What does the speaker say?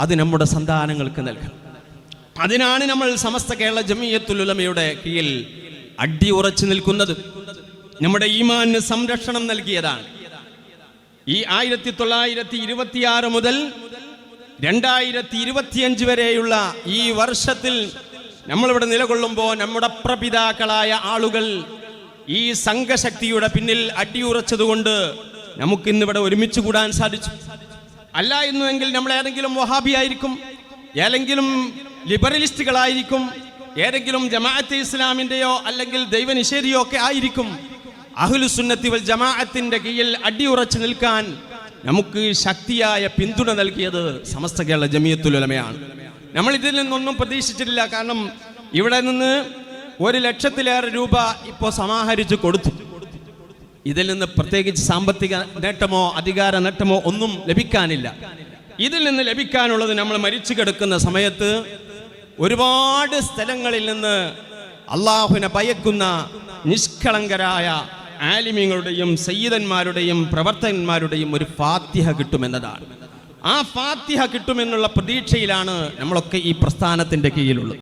അത് നമ്മുടെ സന്താനങ്ങൾക്ക് നൽകണം. അതിനാണ് നമ്മൾ സമസ്ത കേരള ജമീയത്തുൽ കീഴിൽ അടി ഉറച്ചു നിൽക്കുന്നത്. നമ്മുടെ ഈമാന് സംരക്ഷണം നൽകിയതാണ്. ഈ ആയിരത്തി തൊള്ളായിരത്തി ഇരുപത്തിയാറ് മുതൽ രണ്ടായിരത്തി ഇരുപത്തിയഞ്ച് വരെയുള്ള ഈ വർഷത്തിൽ നമ്മളിവിടെ നിലകൊള്ളുമ്പോൾ നമ്മുടെ പ്രപിതാക്കളായ ആളുകൾ ഈ സംഘശക്തിയുടെ പിന്നിൽ അടിയുറച്ചതുകൊണ്ട് നമുക്കിന്നിവിടെ ഒരുമിച്ച് കൂടാൻ സാധിച്ചു. അല്ല എന്നുവെങ്കിൽ നമ്മൾ ഏതെങ്കിലും വഹാബി ആയിരിക്കും ഏതെങ്കിലും ലിബറലിസ്റ്റുകളായിരിക്കും ഏതെങ്കിലും ജമാഅത്ത് ഇസ്ലാമിന്റെയോ അല്ലെങ്കിൽ ദൈവനിഷേധിയോ ഒക്കെ ആയിരിക്കും. അഹുലുസുന്നത്തി വൽ ജമാഅത്തിന്റെ കീഴിൽ അടിയുറച്ചു നിൽക്കാൻ നമുക്ക് ശക്തിയായ പിന്തുണ നൽകിയത് സമസ്ത കേരള ജമിയത്തുലമയാണ് നമ്മൾ ഇതിൽ നിന്നൊന്നും പ്രതീക്ഷിച്ചിട്ടില്ല. കാരണം ഇവിടെ നിന്ന് ഒരു ലക്ഷത്തിലേറെ രൂപ ഇപ്പോൾ സമാഹരിച്ച് കൊടുത്തു. ഇതിൽ നിന്ന് പ്രത്യേകിച്ച് സാമ്പത്തിക നേട്ടമോ അധികാര നേട്ടമോ ഒന്നും ലഭിക്കാനില്ല. ഇതിൽ നിന്ന് ലഭിക്കാനുള്ളത് നമ്മൾ മരിച്ചു കിടക്കുന്ന സമയത്ത് ഒരുപാട് സ്ഥലങ്ങളിൽ നിന്ന് അള്ളാഹുവിനെ ഭയക്കുന്ന നിഷ്കളങ്കരായ ആലിമ്യങ്ങളുടെയും സയ്യിദന്മാരുടെയും പ്രവർത്തകന്മാരുടെയും ഒരു ഫാത്തിഹ കിട്ടുമെന്നതാണ്. ആ ഫാത്തിഹ കിട്ടുമെന്നുള്ള പ്രതീക്ഷയിലാണ് നമ്മളൊക്കെ ഈ പ്രസ്ഥാനത്തിന്റെ കീഴിലുള്ളത്.